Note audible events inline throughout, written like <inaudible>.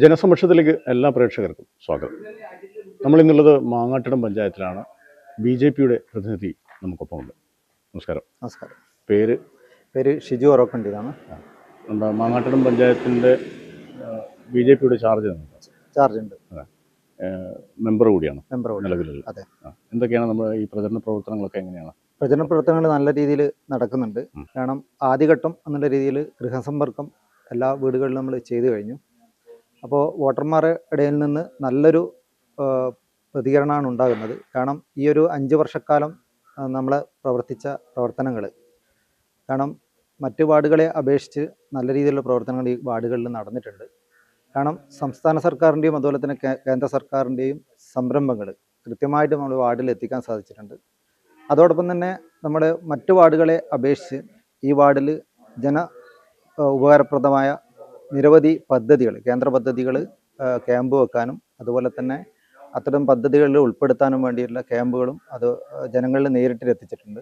ജനസമക്ഷത്തിലേക്ക് എല്ലാ പ്രേക്ഷകർക്കും സ്വാഗതം. നമ്മൾ ഇന്നുള്ളത് മാങ്ങാട്ടിടം പഞ്ചായത്തിലാണ്. ബി ജെ പിയുടെ പ്രതിനിധി നമുക്കൊപ്പമുണ്ട്. നമസ്കാരം. നമസ്കാരം. പേര്? പേര് ഷിജു ഒറക്കണ്ടിതാണ് എന്താ മാങ്ങാട്ടിടം പഞ്ചായത്തിന്റെ ബി ജെ പിയുടെ ചാർജ് ചാർജ് ഉണ്ട് മെമ്പർ കൂടിയാണ്. മെമ്പർ. നിലവിലുള്ള. അതെ. എന്തൊക്കെയാണ് നമ്മുടെ ഈ പ്രചരണ പ്രവർത്തനങ്ങളൊക്കെ എങ്ങനെയാണ്? പ്രചരണ പ്രവർത്തനങ്ങൾ നല്ല രീതിയിൽ നടക്കുന്നുണ്ട്. കാരണം ആദ്യഘട്ടം എന്നുള്ള രീതിയിൽ ഗൃഹസമ്പർക്കം എല്ലാ വീടുകളിലും നമ്മൾ ചെയ്തു കഴിഞ്ഞു. അപ്പോൾ വോട്ടർമാരുടെ ഇടയിൽ നിന്ന് നല്ലൊരു പ്രതികരണമാണ് ഉണ്ടാകുന്നത്. കാരണം ഈ ഒരു അഞ്ച് വർഷക്കാലം നമ്മൾ പ്രവർത്തിച്ച പ്രവർത്തനങ്ങൾ. കാരണം മറ്റ് വാർഡുകളെ അപേക്ഷിച്ച് നല്ല രീതിയിലുള്ള പ്രവർത്തനങ്ങൾ ഈ വാർഡുകളിൽ നടന്നിട്ടുണ്ട്. കാരണം സംസ്ഥാന സർക്കാരിന്റെയും അതുപോലെ തന്നെ കേന്ദ്ര സർക്കാരിന്റെയും സംരംഭങ്ങൾ കൃത്യമായിട്ട് നമ്മൾ വാർഡിൽ എത്തിക്കാൻ സാധിച്ചിട്ടുണ്ട്. അതോടൊപ്പം തന്നെ നമ്മുടെ മറ്റു വാർഡുകളെ അപേക്ഷിച്ച് ഈ വാർഡിൽ ജന ഉപകാരപ്രദമായ നിരവധി പദ്ധതികൾ കേന്ദ്ര പദ്ധതികൾ ക്യാമ്പ് വെക്കാനും അതുപോലെ തന്നെ അത്തരം പദ്ധതികളിൽ ഉൾപ്പെടുത്താനും വേണ്ടിയിട്ടുള്ള ക്യാമ്പുകളും അത് ജനങ്ങളിൽ നേരിട്ട് എത്തിച്ചിട്ടുണ്ട്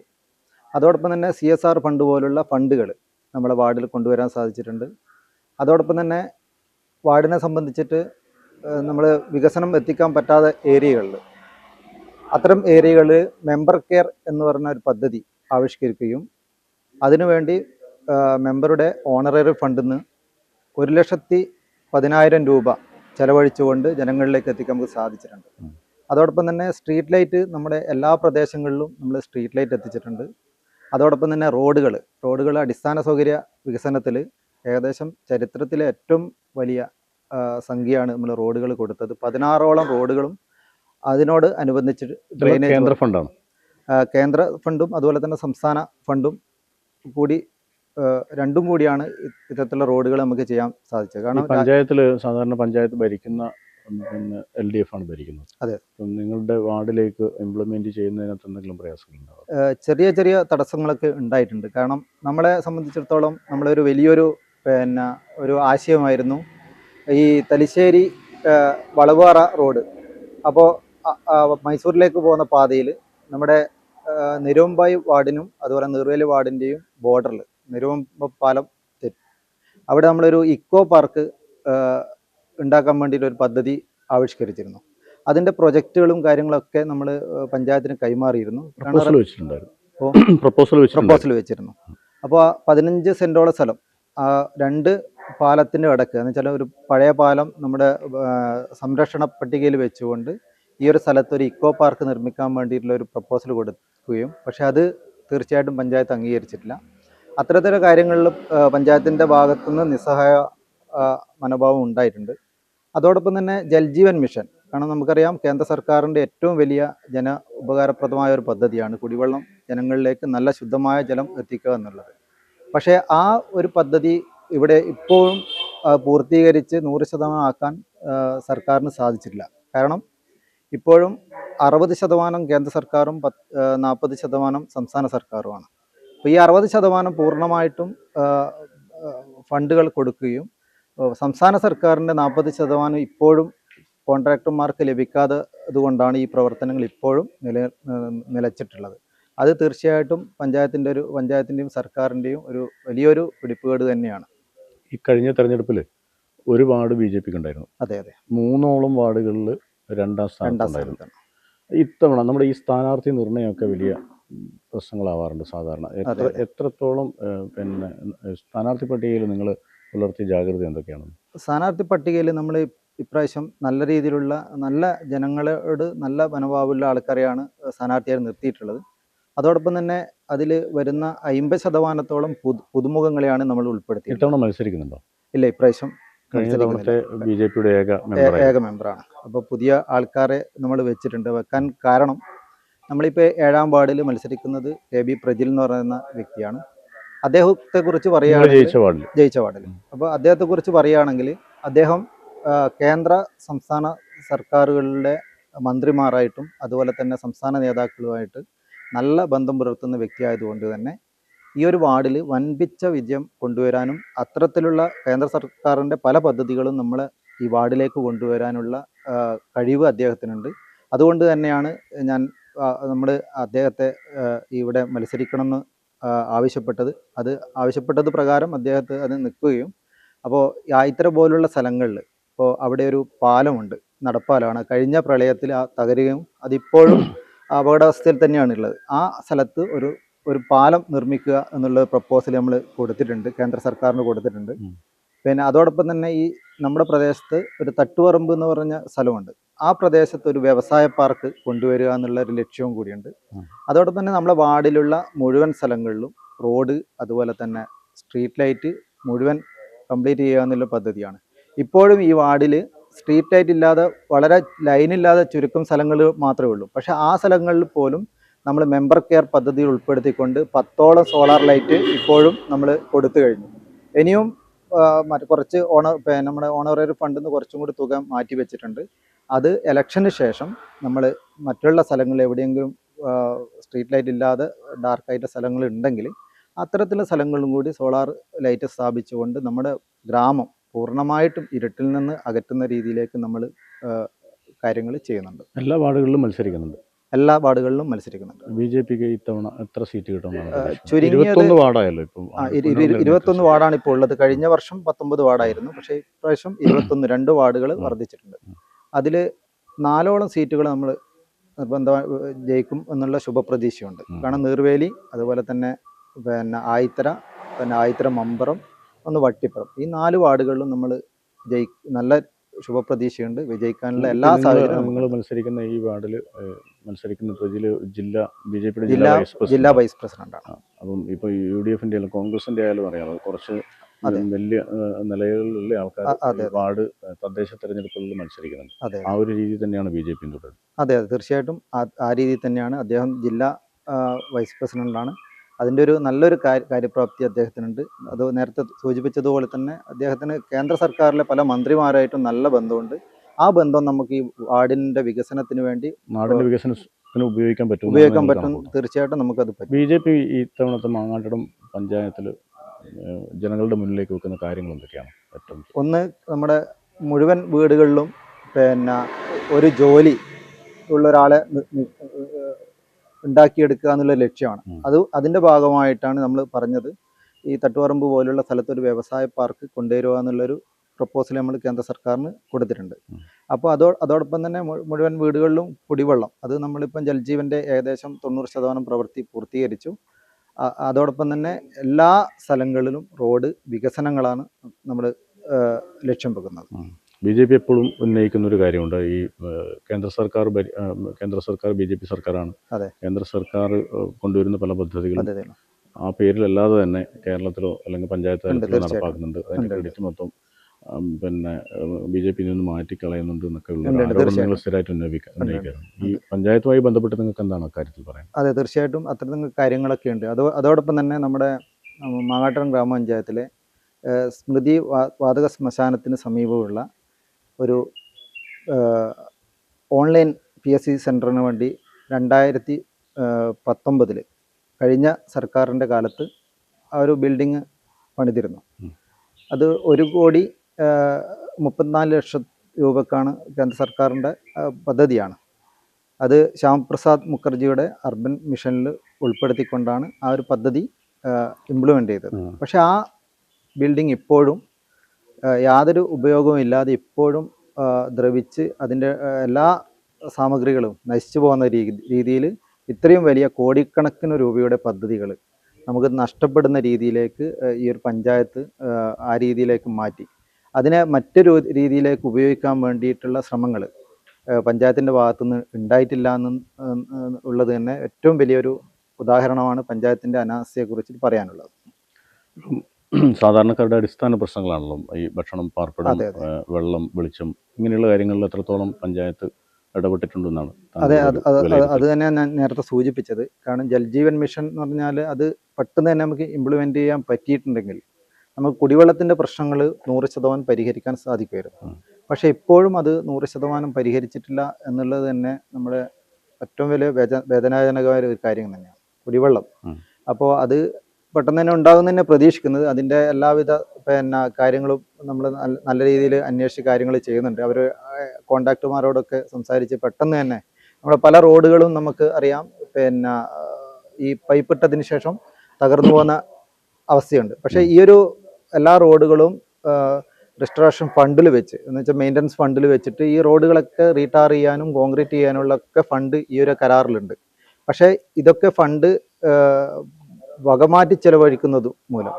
അതോടൊപ്പം തന്നെ സി എസ് ആർ ഫണ്ട് പോലുള്ള ഫണ്ടുകൾ നമ്മുടെ വാർഡിൽ കൊണ്ടുവരാൻ സാധിച്ചിട്ടുണ്ട്. അതോടൊപ്പം തന്നെ വാർഡിനെ സംബന്ധിച്ചിട്ട് നമ്മൾ വികസനം എത്തിക്കാൻ പറ്റാത്ത ഏരിയകളിൽ അത്തരം ഏരിയകളിൽ മെമ്പർ കെയർ എന്ന് പറഞ്ഞ ഒരു പദ്ധതി ആവിഷ്കരിക്കുകയും അതിനുവേണ്ടി മെമ്പറുടെ ഓണററി ഫണ്ടിൽ നിന്ന് ഒരു ലക്ഷത്തി പതിനായിരം രൂപ ചെലവഴിച്ചുകൊണ്ട് ജനങ്ങളിലേക്ക് എത്തിക്കാൻ നമുക്ക് സാധിച്ചിട്ടുണ്ട്. അതോടൊപ്പം തന്നെ സ്ട്രീറ്റ് ലൈറ്റ് നമ്മുടെ എല്ലാ പ്രദേശങ്ങളിലും നമ്മൾ സ്ട്രീറ്റ് ലൈറ്റ് എത്തിച്ചിട്ടുണ്ട്. അതോടൊപ്പം തന്നെ റോഡുകൾ റോഡുകൾ അടിസ്ഥാന സൗകര്യ വികസനത്തിൽ ഏകദേശം ചരിത്രത്തിലെ ഏറ്റവും വലിയ സംഖ്യയാണ് നമ്മൾ റോഡുകൾ കൊടുത്തത്. പതിനാറോളം റോഡുകളും അതിനോട് അനുബന്ധിച്ച് ഡ്രെയിനേജ് കേന്ദ്ര ഫണ്ടാണ്? കേന്ദ്ര ഫണ്ടും അതുപോലെ തന്നെ സംസ്ഥാന ഫണ്ടും കൂടി രണ്ടും കൂടിയാണ് ഇത്തരത്തിലുള്ള റോഡുകൾ നമുക്ക് ചെയ്യാൻ സാധിച്ചത്. കാരണം പഞ്ചായത്തിൽ പഞ്ചായത്തിൽ സാധാരണ പഞ്ചായത്ത് ഭരിക്കുന്ന പിന്നെ എൽ ഡി എഫ് ആണ് ഭരിക്കുന്നത്. അതെ. നിങ്ങളുടെ വാർഡിലേക്ക് ഇംപ്ലിമെന്റ് ചെയ്യുന്നതിനകത്ത് എന്തെങ്കിലും പ്രയാസങ്ങളുണ്ടാവും ആ, ചെറിയ ചെറിയ തടസ്സങ്ങളൊക്കെ ഉണ്ടായിട്ടുണ്ട്. കാരണം നമ്മളെ സംബന്ധിച്ചിടത്തോളം നമ്മളൊരു വലിയൊരു പിന്നെ ഒരു ആശയമായിരുന്നു ഈ തലശ്ശേരി വളവാറ റോഡ്. അപ്പോൾ മൈസൂരിലേക്ക് പോകുന്ന പാതയിൽ നമ്മുടെ നിരോമ്പായ് വാർഡിനും അതുപോലെ നീർവേലി വാർഡിന്റെയും ബോർഡറിൽ നിരുവമ്പ പാലം തെറ്റ്. അവിടെ നമ്മളൊരു ഇക്കോ പാർക്ക് ഉണ്ടാക്കാൻ വേണ്ടിയിട്ട് ഒരു പദ്ധതി ആവിഷ്കരിച്ചിരുന്നു. അതിന്റെ പ്രൊജക്റ്റുകളും കാര്യങ്ങളൊക്കെ നമ്മൾ പഞ്ചായത്തിന് കൈമാറിയിരുന്നു. പ്രപ്പോസൽ വെച്ചിരുന്നു. അപ്പോൾ പതിനഞ്ച് സെന്റോളം സ്ഥലം ആ രണ്ട് പാലത്തിന്റെ ഇടയ്ക്ക് എന്ന് വെച്ചാൽ ഒരു പഴയ പാലം നമ്മുടെ സംരക്ഷണ പട്ടികയിൽ വെച്ചുകൊണ്ട് ഈ ഒരു സ്ഥലത്ത് ഒരു ഇക്കോ പാർക്ക് നിർമ്മിക്കാൻ വേണ്ടിയിട്ടുള്ള ഒരു പ്രപ്പോസൽ കൊടുക്കുകയും പക്ഷേ അത് തീർച്ചയായിട്ടും പഞ്ചായത്ത് അംഗീകരിച്ചിട്ടില്ല. അത്തരത്തിലുള്ള കാര്യങ്ങളിൽ പഞ്ചായത്തിന്റെ ഭാഗത്തുനിന്ന് നിസ്സഹായ മനോഭാവം ഉണ്ടായിട്ടുണ്ട്. അതോടൊപ്പം തന്നെ ജൽജീവൻ മിഷൻ കാരണം നമുക്കറിയാം കേന്ദ്ര സർക്കാരിന്റെ ഏറ്റവും വലിയ ജന ഉപകാരപ്രദമായ ഒരു പദ്ധതിയാണ് കുടിവെള്ളം ജനങ്ങളിലേക്ക് നല്ല ശുദ്ധമായ ജലം എത്തിക്കുക എന്നുള്ളത്. പക്ഷേ ആ ഒരു പദ്ധതി ഇവിടെ ഇപ്പോഴും പൂർത്തീകരിച്ച് നൂറ് ശതമാനം ആക്കാൻ സർക്കാരിന് സാധിച്ചിട്ടില്ല. കാരണം ഇപ്പോഴും അറുപത് ശതമാനം കേന്ദ്ര സർക്കാരും പത്ത് നാൽപ്പത് ശതമാനം സംസ്ഥാന സർക്കാരുമാണ്. അപ്പോൾ ഈ അറുപത് ശതമാനം പൂർണമായിട്ടും ഫണ്ടുകൾ കൊടുക്കുകയും സംസ്ഥാന സർക്കാരിന്റെ നാൽപ്പത് ശതമാനം ഇപ്പോഴും കോൺട്രാക്ടർമാർക്ക് ലഭിക്കാതെ അതുകൊണ്ടാണ് ഈ പ്രവർത്തനങ്ങൾ ഇപ്പോഴും നില നിലച്ചിട്ടുള്ളത്. അത് തീർച്ചയായിട്ടും പഞ്ചായത്തിന്റെ ഒരു പഞ്ചായത്തിന്റെയും സർക്കാരിന്റെയും ഒരു വലിയൊരു പിടിപ്പുകേട് തന്നെയാണ്. ഈ കഴിഞ്ഞ തെരഞ്ഞെടുപ്പിൽ ഒരു വാർഡ് ബി ജെ പിക്ക് ഉണ്ടായിരുന്നു. അതെ അതെ. മൂന്നോളം വാർഡുകളിൽ രണ്ടാം സ്ഥാനം ഇത്തവണ നമ്മുടെ ഈ സ്ഥാനാർത്ഥി നിർണയമൊക്കെ വലിയ പ്രശ്നങ്ങളാവാറുണ്ട് സാധാരണ. എത്ര. എത്രത്തോളം പിന്നെ സ്ഥാനാർത്ഥി പട്ടികയിൽ നിങ്ങൾ പുലർത്തിയ ജാഗ്രത എന്തൊക്കെയാണ്? സ്ഥാനാർത്ഥി പട്ടികയിൽ നമ്മൾ ഇപ്രാവശ്യം നല്ല രീതിയിലുള്ള നല്ല ജനങ്ങളോട് നല്ല മനോഭാവമുള്ള ആൾക്കാരെയാണ് സ്ഥാനാർത്ഥിയായി നിർത്തിയിട്ടുള്ളത്. അതോടൊപ്പം തന്നെ അതിൽ വരുന്ന അമ്പത് ശതമാനത്തോളം പുതു പുതുമുഖങ്ങളെയാണ് നമ്മൾ ഉൾപ്പെടുത്തി ഇത്തവണ മത്സരിക്കുന്നുണ്ടോ? ഇല്ല ഇപ്രാവശ്യം. ബി ജെ പിയുടെ ഏക മെമ്പറാണ്. അപ്പോൾ പുതിയ ആൾക്കാരെ നമ്മൾ വെച്ചിട്ടുണ്ട്. വെക്കാൻ കാരണം നമ്മളിപ്പോൾ ഏഴാം വാർഡിൽ മത്സരിക്കുന്നത് എ ബി പ്രജിൽ എന്ന് പറയുന്ന വ്യക്തിയാണ്. അദ്ദേഹത്തെ കുറിച്ച് പറയുകയാണെങ്കിൽ ജയിച്ച വാർഡിൽ അപ്പോൾ അദ്ദേഹത്തെ കുറിച്ച് പറയുകയാണെങ്കിൽ അദ്ദേഹം കേന്ദ്ര സംസ്ഥാന സർക്കാരുകളിലെ മന്ത്രിമാരായിട്ടും അതുപോലെ തന്നെ സംസ്ഥാന നേതാക്കളുമായിട്ട് നല്ല ബന്ധം പുലർത്തുന്ന വ്യക്തിയായതുകൊണ്ട് തന്നെ ഈ ഒരു വാർഡിൽ വൻപിച്ച വിജയം കൊണ്ടുവരാനും അത്തരത്തിലുള്ള കേന്ദ്ര സർക്കാരിന്റെ പല പദ്ധതികളും നമ്മൾ ഈ വാർഡിലേക്ക് കൊണ്ടുവരാനുള്ള കഴിവ് അദ്ദേഹത്തിനുണ്ട്. അതുകൊണ്ട് തന്നെയാണ് ഞാൻ നമ്മൾ അദ്ദേഹത്തെ ഇവിടെ മത്സരിക്കണമെന്ന് ആവശ്യപ്പെട്ടത് അത് ആവശ്യപ്പെട്ടത് പ്രകാരം അദ്ദേഹത്തെ അത് നിൽക്കുകയും അപ്പോൾ യാത്ര പോലുള്ള സ്ഥലങ്ങളിൽ ഇപ്പോൾ അവിടെ ഒരു പാലമുണ്ട് നടപ്പാലമാണ് കഴിഞ്ഞ പ്രളയത്തിൽ ആ തകരുകയും അതിപ്പോഴും അപകടാവസ്ഥയിൽ തന്നെയാണുള്ളത് ആ സ്ഥലത്ത് ഒരു ഒരു പാലം നിർമ്മിക്കുക എന്നുള്ള പ്രപ്പോസൽ നമ്മൾ കൊടുത്തിട്ടുണ്ട് കേന്ദ്ര സർക്കാരിന് കൊടുത്തിട്ടുണ്ട്. പിന്നെ അതോടൊപ്പം തന്നെ ഈ നമ്മുടെ പ്രദേശത്ത് ഒരു തട്ടുപറമ്പ് എന്ന് പറഞ്ഞ സ്ഥലമുണ്ട്. ആ പ്രദേശത്ത് ഒരു വ്യവസായ പാർക്ക് കൊണ്ടുവരിക എന്നുള്ള ഒരു ലക്ഷ്യവും കൂടിയുണ്ട്. അതോടൊപ്പം തന്നെ നമ്മുടെ വാർഡിലുള്ള മുഴുവൻ സ്ഥലങ്ങളിലും റോഡ് അതുപോലെ തന്നെ സ്ട്രീറ്റ് ലൈറ്റ് മുഴുവൻ കംപ്ലീറ്റ് ചെയ്യുക എന്നുള്ള പദ്ധതിയാണ്. ഇപ്പോഴും ഈ വാർഡിൽ സ്ട്രീറ്റ് ലൈറ്റ് ഇല്ലാതെ വളരെ ലൈനില്ലാതെ ചുരുക്കം സ്ഥലങ്ങൾ മാത്രമേ ഉള്ളൂ. പക്ഷെ ആ സ്ഥലങ്ങളിൽ പോലും നമ്മൾ മെമ്പർ കെയർ പദ്ധതിയിൽ ഉൾപ്പെടുത്തിക്കൊണ്ട് പത്തോളം സോളാർ ലൈറ്റ് ഇപ്പോഴും നമ്മൾ കൊടുത്തു കഴിഞ്ഞു. ഇനിയും മറ്റ് കുറച്ച് ഓണ നമ്മുടെ ഓണററി ഫണ്ടിൽ നിന്ന് കുറച്ചും കൂടി തുക മാറ്റി വെച്ചിട്ടുണ്ട്. അത് ഇലക്ഷന് ശേഷം നമ്മൾ മറ്റുള്ള സ്ഥലങ്ങളിൽ എവിടെയെങ്കിലും സ്ട്രീറ്റ് ലൈറ്റ് ഇല്ലാതെ ഡാർക്കായിട്ട് സ്ഥലങ്ങൾ ഉണ്ടെങ്കിൽ അത്തരത്തിലുള്ള സ്ഥലങ്ങളിലും കൂടി സോളാർ ലൈറ്റ് സ്ഥാപിച്ചുകൊണ്ട് നമ്മുടെ ഗ്രാമം പൂർണമായിട്ടും ഇരുട്ടിൽ നിന്ന് അകറ്റുന്ന രീതിയിലേക്ക് നമ്മൾ കാര്യങ്ങൾ ചെയ്യുന്നുണ്ട്. എല്ലാ വാർഡുകളിലും മത്സരിക്കുന്നുണ്ട്. എല്ലാ വാർഡുകളിലും മത്സരിക്കുന്നുണ്ട്. ബി ജെ പിക്ക് ഇത്തവണ എത്ര സീറ്റ് കിട്ടും? ചുരുങ്ങിയത് ഇരുപത്തൊന്ന് വാർഡാണ് ഇപ്പോൾ ഉള്ളത്. കഴിഞ്ഞ വർഷം പത്തൊമ്പത് വാർഡായിരുന്നു. പക്ഷേ ഇപ്രാവശ്യം ഇരുപത്തൊന്ന് രണ്ട് വാർഡുകൾ. വർദ്ധിച്ചിട്ടുണ്ട്. അതിൽ നാലോളം സീറ്റുകൾ നമ്മൾ നിർബന്ധമായി ജയിക്കും എന്നുള്ള ശുഭപ്രതീക്ഷയുണ്ട്. കാരണം നീർവേലി അതുപോലെ തന്നെ പിന്നെ ആയിത്തര പിന്നെ ആയിത്തര മമ്പറം ഒന്ന് വട്ടിപ്പുറം. ഈ നാല് വാർഡുകളിലും നമ്മൾ ജയി നല്ല ശുഭപ്രതീക്ഷയുണ്ട്. വിജയിക്കാനുള്ള എല്ലാ സാഹചര്യവും നിങ്ങൾ മത്സരിക്കുന്ന ഈ വാർഡിൽ മത്സരിക്കുന്ന ജില്ല ബി ജെ പിയുടെ ജില്ലാ ജില്ലാ വൈസ് പ്രസിഡന്റ്. ആണ് പ്രസിഡന്റാണ്. അപ്പം ഇപ്പോൾ യു ഡി എഫിന്റെ ആയാലും കോൺഗ്രസിന്റെ ആയാലും അറിയാം. അത് കുറച്ച് വലിയ നിലകളിലുള്ള ആൾക്കാർ. വാർഡ് തദ്ദേശ തെരഞ്ഞെടുപ്പുകളിൽ മത്സരിക്കുന്നുണ്ട്. ആ ഒരു രീതി തന്നെയാണ് ബി ജെ പി തുടരുന്നത് അതെ അതെ. തീർച്ചയായിട്ടും ആ രീതി രീതിയിൽ തന്നെയാണ്. അദ്ദേഹം ജില്ലാ വൈസ് പ്രസിഡന്റാണ്. അതിന്റെ ഒരു നല്ലൊരു കാര്യ കാര്യപ്രാപ്തി അദ്ദേഹത്തിനുണ്ട്. അത് നേരത്തെ സൂചിപ്പിച്ചതുപോലെ തന്നെ അദ്ദേഹത്തിന് കേന്ദ്ര സർക്കാരിലെ പല മന്ത്രിമാരായിട്ടും നല്ല ബന്ധമുണ്ട്. ആ ബന്ധം നമുക്ക് ഈ വാർഡിന്റെ വികസനത്തിന് വേണ്ടി നാടിന്റെ വികസനത്തിന് ഉപയോഗിക്കാൻ പറ്റും ഉപയോഗിക്കാൻ പറ്റും. തീർച്ചയായിട്ടും നമുക്കത് പറ്റും. ബി ജെ പി ഈ തവണത്തെ മാങ്ങാട്ടിടം പഞ്ചായത്തിൽ ജനങ്ങളുടെ മുന്നിലേക്ക് വെക്കുന്ന കാര്യങ്ങൾ എന്തൊക്കെയാണ് ഏറ്റവും ഒന്ന് നമ്മുടെ മുഴുവൻ വീടുകളിലും പിന്നെ ഒരു ജോലി ഉള്ള ഒരാളെ ഉണ്ടാക്കിയെടുക്കുക എന്നുള്ള ലക്ഷ്യമാണ്. അത് അതിന്റെ ഭാഗമായിട്ടാണ് നമ്മൾ പറഞ്ഞത്. ഈ തട്ടുപറമ്പ് പോലുള്ള സ്ഥലത്ത് ഒരു വ്യവസായ പാർക്ക് കൊണ്ടുവരിക എന്നുള്ളൊരു പ്രപ്പോസൽ നമ്മൾ കേന്ദ്ര സർക്കാരിന് കൊടുത്തിട്ടുണ്ട്. അപ്പോൾ അതോ അതോടൊപ്പം തന്നെ മുഴുവൻ വീടുകളിലും കുടിവെള്ളം അത് നമ്മളിപ്പം ജൽജീവന്റെ ഏകദേശം തൊണ്ണൂറ് ശതമാനം പ്രവൃത്തി പൂർത്തീകരിച്ചു. അതോടൊപ്പം തന്നെ എല്ലാ സ്ഥലങ്ങളിലും റോഡ് വികസനങ്ങളാണ് നമ്മൾ ലക്ഷ്യം വെക്കുന്നത്. ബി ജെ പി എപ്പോഴും ഉന്നയിക്കുന്ന ഒരു കാര്യമുണ്ട്. ഈ കേന്ദ്ര സർക്കാർ കേന്ദ്ര സർക്കാർ ബി ജെ പി സർക്കാരാണ് കേന്ദ്ര സർക്കാർ കൊണ്ടുവരുന്ന പല പദ്ധതികളും ആ പേരിലല്ലാതെ തന്നെ കേരളത്തിലോ അല്ലെങ്കിൽ പഞ്ചായത്ത് തലത്തിലോ. നടപ്പാക്കുന്നുണ്ട്. ഉണ്ട്. ക്രെഡിറ്റ് മൊത്തം പിന്നെ ബി ജെ പിയിൽ നിന്ന് മാറ്റിക്കളയുന്നുണ്ട് എന്നൊക്കെ ഉള്ള നിങ്ങൾ സ്ഥിരമായിട്ട് ഈ പഞ്ചായത്തുമായി ബന്ധപ്പെട്ട് നിങ്ങൾക്ക് എന്താണ് കാര്യത്തിൽ പറയാൻ അതെ തീർച്ചയായിട്ടും അത്തരം കാര്യങ്ങളൊക്കെ ഉണ്ട്. അതോ അതോടൊപ്പം തന്നെ നമ്മുടെ മാങ്ങാട്ടം ഗ്രാമപഞ്ചായത്തിലെ സ്മൃതി വാതക ശ്മശാനത്തിന് സമീപമുള്ള ഒരു ഓൺലൈൻ പി എസ് സി സെന്ററിന് വേണ്ടി രണ്ടായിരത്തി പത്തൊമ്പതിൽ കഴിഞ്ഞ സർക്കാരിന്റെ കാലത്ത് ആ ഒരു ബിൽഡിങ് പണിതിരുന്നു. അത് ഒരു കോടി മുപ്പത്തിനാല് ലക്ഷം രൂപക്കാണ് കേന്ദ്ര സർക്കാരിന്റെ പദ്ധതിയാണ്. അത് ശ്യാമപ്രസാദ് മുഖർജിയുടെ അർബൻ മിഷനിൽ ഉൾപ്പെടുത്തിക്കൊണ്ടാണ് ആ ഒരു പദ്ധതി ഇംപ്ലിമെന്റ് ചെയ്തത്. പക്ഷേ ആ ബിൽഡിംഗ് ഇപ്പോഴും യാതൊരു ഉപയോഗവും ഇല്ലാതെ ഇപ്പോഴും ദ്രവിച്ച് അതിന്റെ എല്ലാ സാമഗ്രികളും നശിച്ചു പോകുന്ന രീതിയിൽ ഇത്രയും വലിയ കോടിക്കണക്കിന് രൂപയുടെ പദ്ധതികൾ നമുക്ക് നഷ്ടപ്പെടുന്ന രീതിയിലേക്ക് ഈ ഒരു പഞ്ചായത്ത് ആ രീതിയിലേക്ക് മാറ്റി. അതിനെ മറ്റൊരു രീതിയിലേക്ക് ഉപയോഗിക്കാൻ വേണ്ടിയിട്ടുള്ള ശ്രമങ്ങൾ പഞ്ചായത്തിന്റെ ഭാഗത്തുനിന്ന് ഉണ്ടായിട്ടില്ല എന്ന് ഉള്ളത് തന്നെ ഏറ്റവും വലിയൊരു ഉദാഹരണമാണ് പഞ്ചായത്തിന്റെ അനാസ്ഥയെക്കുറിച്ച് പറയാനുള്ളത്. <clears throat> സാധാരണക്കാരുടെ അടിസ്ഥാന പ്രശ്നങ്ങളാണല്ലോ ഈ ഭക്ഷണം പാർപ്പിടം വെള്ളം വെളിച്ചം ഇങ്ങനെയുള്ള കാര്യങ്ങളിൽ എത്രത്തോളം പഞ്ചായത്ത് ഇടപെട്ടിട്ടുണ്ടെന്നാണ് അതെ അത് ഒരു അത് അത് തന്നെ ഞാൻ നേരത്തെ സൂചിപ്പിച്ചത്. കാരണം ജൽജീവൻ മിഷൻ എന്ന് പറഞ്ഞാൽ അത് പെട്ടെന്ന് തന്നെ നമുക്ക് ഇംപ്ലിമെന്റ് ചെയ്യാൻ പറ്റിയിട്ടുണ്ടെങ്കിൽ നമുക്ക് കുടിവെള്ളത്തിന്റെ പ്രശ്നങ്ങൾ നൂറ് ശതമാനം പരിഹരിക്കാൻ സാധിക്കുമായിരുന്നു. പക്ഷേ ഇപ്പോഴും അത് നൂറ് ശതമാനം പരിഹരിച്ചിട്ടില്ല എന്നുള്ളത് തന്നെ നമ്മുടെ ഏറ്റവും വലിയ വേദ വേദനാജനകമായ ഒരു കാര്യം തന്നെയാണ്. കുടിവെള്ളം. അപ്പോൾ അത് പെട്ടെന്ന് തന്നെ ഉണ്ടാകുന്ന തന്നെ പ്രതീക്ഷിക്കുന്നത്. അതിന്റെ എല്ലാവിധ പിന്നെ കാര്യങ്ങളും നമ്മൾ നല്ല രീതിയിൽ അന്വേഷിച്ച് കാര്യങ്ങൾ ചെയ്യുന്നുണ്ട്. അവർ കോണ്ടാക്ടുമാരോടൊക്കെ സംസാരിച്ച് പെട്ടെന്ന് തന്നെ നമ്മുടെ പല റോഡുകളും നമുക്ക് അറിയാം. പിന്നെ ഈ പൈപ്പ് ഇട്ടതിന് ശേഷം തകർന്നു പോകുന്ന അവസ്ഥയുണ്ട്. പക്ഷേ ഈ ഒരു എല്ലാ റോഡുകളും ആ, ഫണ്ടിൽ വെച്ച് എന്ന് വെച്ചാൽ മെയിന്റനൻസ് ഫണ്ടിൽ വെച്ചിട്ട് ഈ റോഡുകളൊക്കെ റീടാർ ചെയ്യാനും കോൺക്രീറ്റ് ചെയ്യാനുള്ള ഒക്കെ ഫണ്ട് ഈ ഒരു കരാറിലുണ്ട്. പക്ഷേ ഇതൊക്കെ ഫണ്ട് വകമാറ്റി ചെലവഴിക്കുന്നത് മൂലം.